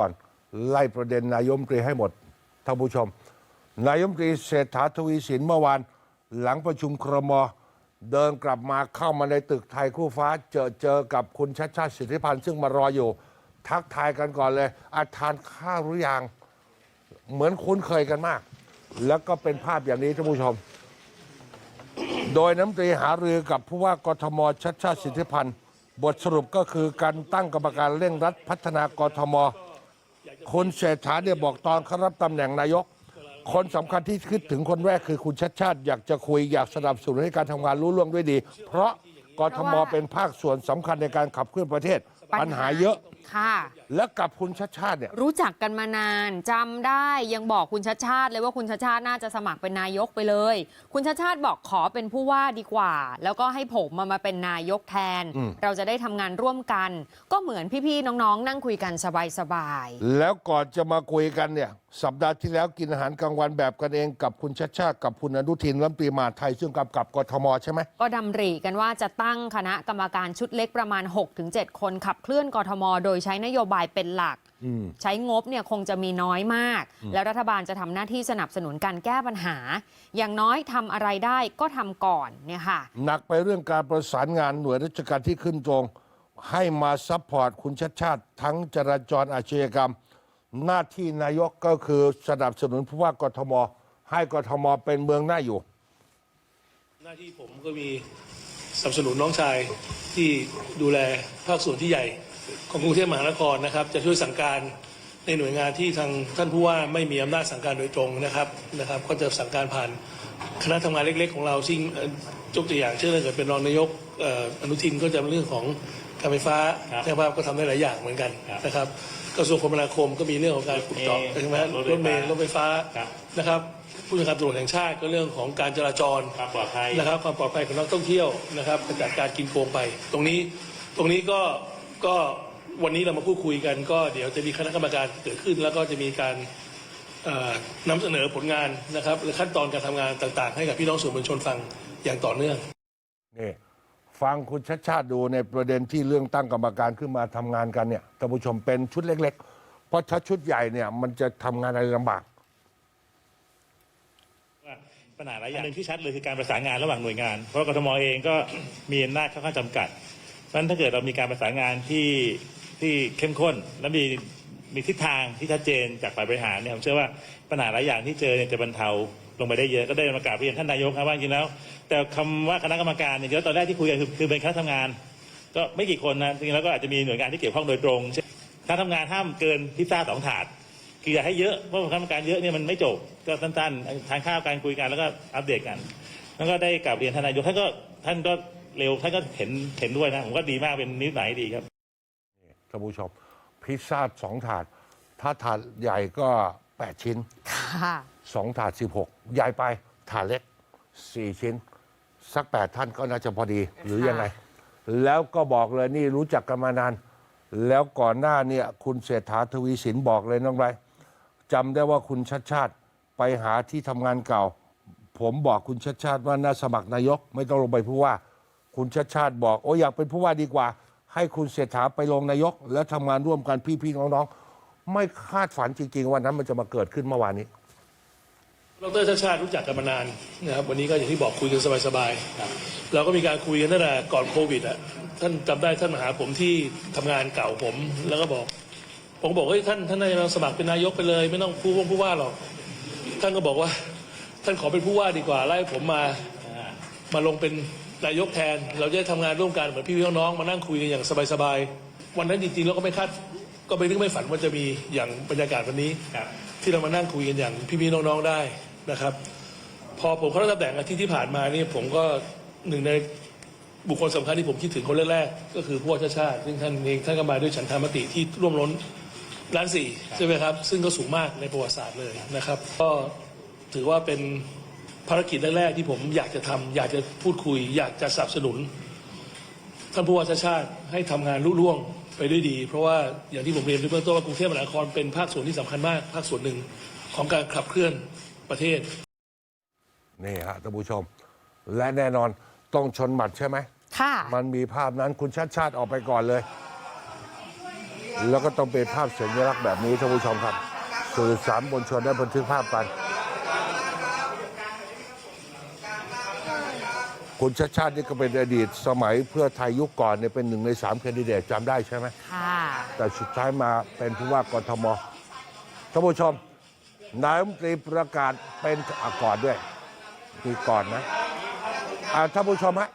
ก่อนไล่ประเด็นนายมตรีให้หมดท่านผู้ชม นายมตรีเศรษฐาทวีสินเมื่อวาน หลังประชุมครมเดินกลับมาเข้ามาในตึกไทยคู่ฟ้า เจอเจอกับคุณชัดชาติสิทธิพันธ์ซึ่งมารออยู่ ทักทายกันก่อนเลย อาทานข้าวหรือยังเหมือนคุ้นเคยกันมาก แล้วก็เป็นภาพอย่างนี้ท่านผู้ชม โดยน้ำตรีหารือกับผู้ว่ากทมชัดชาติสิทธิพันธ์ บทสรุปก็คือการตั้งกรรมการเร่งรัดพัฒนากทม คุณเศรษฐาเนี่ยบอกตอนเขารับตำแหน่งนายก คนสำคัญที่คิดถึงคนแรกคือคุณชัดชาติ อยากจะคุยอยากสนับสนุนให้การทำงานรู้ล่วงด้วยดี เพราะกทมเป็นภาคส่วนสำคัญในการขับเคลื่อนประเทศ ปัญหาเยอะ ค่ะ และกับคุณชัดชาติเนี่ย รู้จักกันมานานจำได้ยังบอกคุณชัดชาติเลยว่าคุณชัดชาติน่าจะสมัครเป็นนายกไปเลย คุณชัดชาติบอกขอเป็นผู้ว่าดีกว่า แล้วก็ให้ผมมามาเป็นนายกแทน อืม เราจะได้ทำงานร่วมกัน ก็เหมือนพี่ๆน้องๆ นั่งคุยกันสบายแล้วก่อนจะมาคุยกันเนี่ยสัปดาห์ที่แล้วกินอาหารกลางวันแบบกันเองกับคุณชัดชาติกับคุณอนุทินรัฐมนตรีมหาดไทยซึ่งกำกับกทมใช่ไหมๆก็ดำริกันว่าจะตั้งคณะกรรมการชุดเล็กประมาณ 6-7 คนขับเคลื่อนกทม โดยใช้นโยบายเป็นหลักอืมใช้งบเนี่ยคงจะมีน้อยมาก แล้วรัฐบาลจะทำหน้าที่สนับสนุนการแก้ปัญหา อย่างน้อยทำอะไรได้ก็ทำก่อนเนี่ยค่ะหนักไปเรื่องการประสานงานหน่วยราชการที่ขึ้นตรง ให้มาซัพพอร์ตคุณชัดชาติทั้งจราจรอาชญากรรม หน้าที่นายกก็คือสนับสนุนผู้ว่ากทม ให้กทมเป็นเมืองหน้าอยู่ หน้าที่ผมก็มีสนับสนุนน้องชายที่ดูแลภาคส่วนที่ใหญ่ ของกรุงเทพมหานครนะครับ จะช่วยสั่งการในหน่วยงานที่ทางท่านผู้ว่าไม่มีอำนาจสั่งการโดยตรงนะครับนะครับ ก็จะสั่งการผ่านคณะทำงานเล็ก ๆ ของเราซึ่งเอ่อยกตัวอย่างเช่นถ้าเกิดเป็นรองนายกเอ่ออนุทินก็จะเป็นเรื่องของการไฟฟ้าใช่ไหมครับก็ทำได้หลายอย่างเหมือนกันนะครับ กระทรวงคมนาคมก็มีเรื่องของการขุดเจาะใช่ไหมรถเมล์รถไฟฟ้านะครับผู้จัดการตำรวจแห่งชาติก็เรื่องของการจราจรความปลอดภัยนะครับ ความปลอดภัยของนักท่องเที่ยวนะครับขจัดการกินโกงไป ตรงนี้ตรงนี้ก็ก็วันนี้เรามาพูดคุยกัน ก็เดี๋ยวจะมีคณะกรรมการเกิดขึ้น แล้วก็จะมีการเอ่อนำเสนอผลงานนะครับและขั้นตอนการทำงานต่าง ๆ ให้กับพี่น้องสื่อมวลชนฟังอย่างต่อเนื่องนี่ ฟังคุณชัดชาติดูในประเด็นที่เรื่องตั้งกรรมการขึ้นมาทำงานกันเนี่ยท่านผู้ชมเป็นชุดเล็ก ๆ เพราะถ้าชุดใหญ่เนี่ยมันจะทำงานอะไรลำบาก ว่าปัญหาหลายอย่างหนึ่งที่ชัดเลยคือการประสานงานระหว่างหน่วยงาน เพราะกทมเองก็มีอำนาจค่อนข้างจำกัดเพราะฉะนั้นถ้าเกิดเรามีการประสานงานที่ที่เข้มข้น และมีมีทิศทางที่ชัดเจนจากฝ่ายบริหารเนี่ยผมเชื่อว่าปัญหาหลายอย่างที่เจอเนี่ยจะบรรเทา ลงไปได้เยอะก็ได้ประกาศเรียนท่านนายกครับว่าจริงๆแล้ว แต่คำว่าคณะกรรมการเนี่ยเดี๋ยวตอนแรกที่คุยกันคือคือเป็นคณะทำงาน ก็ไม่กี่คนนะจริงๆแล้วก็อาจจะมีหน่วยงานที่เกี่ยวข้องโดยตรงเช่นคณะทำงานห้ามเกินพิซซ่าสองถาดคืออย่าให้เยอะเพราะคณะกรรมการเยอะเนี่ยมันไม่จบก็สั้นๆทานข้าวการคุยกันแล้วก็อัปเดตกันแล้วก็ได้กลับเรียนท่านนายกท่านก็ท่านก็เร็วท่านก็เห็นเห็นด้วยนะผมก็ดีมากเป็นนิสัยดีครับท่านผู้ชมพิซซ่าสองถาด ถ้าถาดใหญ่ก็8ชิ้นค่ะ 2 ถาด 16 ใหญ่ไป ถาดเล็ก 4 ชิ้น สัก 8 ท่านก็น่าจะพอดีหรือยังไง แล้วก็บอกเลยนี่รู้จักกันมานาน แล้วก่อนหน้าเนี่ยคุณเศรษฐาทวีสินบอกเลยน้องไรจำได้ว่าคุณชัดชาติไปหาที่ทำงานเก่า ผมบอกคุณชัดชาติว่าน่าสมัครนายก ไม่ต้องลงไปผู้ว่า คุณชัดชาติบอกโอ้อยากเป็นผู้ว่าดีกว่า ให้คุณเศรษฐาไปลงนายก แล้วทำงานร่วมกันพี่ๆน้องๆ ไม่คาดฝันจริงๆวันนั้นมันจะมาเกิดขึ้นเมื่อวานนี้ ดรชาติชาติรู้จักกันมานานนะครับวันนี้ก็อย่างที่บอกคุยกันสบายๆเราก็มีการคุยกันตั้งแต่ก่อนโควิดอะท่านจำได้ท่านมาหาผมที่ทำงานเก่าผม แล้วก็บอก ผมก็บอกเฮ้ยท่านท่านนายกสมัครเป็นนายกไปเลย ไม่ต้องผู้ว่าผู้ว่าหรอกท่านก็บอกว่า ท่านขอเป็นผู้ว่าดีกว่าไล่ผมมามาลงเป็นนายกแทน เราจะได้ทำงานร่วมกันเหมือนพี่ๆน้องๆมานั่งคุยกันอย่างสบายๆวันนั้นจริงๆเราก็ไม่คาดก็ไม่นึกไม่ฝันว่าจะมีอย่างบรรยากาศวันนี้ครับที่เรามานั่งคุยกันอย่างพี่ๆน้องๆได้ นะครับ พอผมเข้ารับตำแหน่งอาทิตย์ที่ผ่านมานี่ผมก็หนึ่งในบุคคลสำคัญที่ผมคิดถึงคนแรกๆก็คือผู้ว่าชาติชาติซึ่งท่านเองท่านก็มาด้วยฉันทามติที่ร่วมล้นล้านสี่ใช่ไหมครับ ซึ่งก็สูงมากในประวัติศาสตร์เลยนะครับ ก็ถือว่าเป็นภารกิจแรกๆที่ผมอยากจะทำอยากจะพูดคุย อยากจะสนับสนุนท่านผู้ว่าชาติชาติให้ทำงานลุล่วงไปด้วยดี เพราะว่าอย่างที่ผมเรียนในเบื้องต้นว่ากรุงเทพมหานครเป็นภาคส่วนที่สำคัญมาก ภาคส่วนหนึ่งของการขับเคลื่อน ประเทศ นี่ฮะท่านผู้ชม และแน่นอนต้องชนหมัดใช่ไหม ค่ะ มันมีภาพนั้นคุณชัดชาติออกไปก่อนเลย แล้วก็ต้องเป็นภาพสัญลักษณ์แบบนี้ท่านผู้ชมครับ สื่อสารมวลชนได้บันทึกภาพกัน คุณชาติชาตินี่ก็เป็นอดีตสมัยเพื่อไทยยุคก่อนเนี่ยเป็นหนึ่งในสามแคนดิเดตจำได้ใช่ไหม ค่ะ แต่สุดท้ายมาเป็นผู้ว่ากทมท่านผู้ชม นายมนตรีประกาศเป็นอก่อนด้วยมีก่อนนะท่านผู้ชมฮะ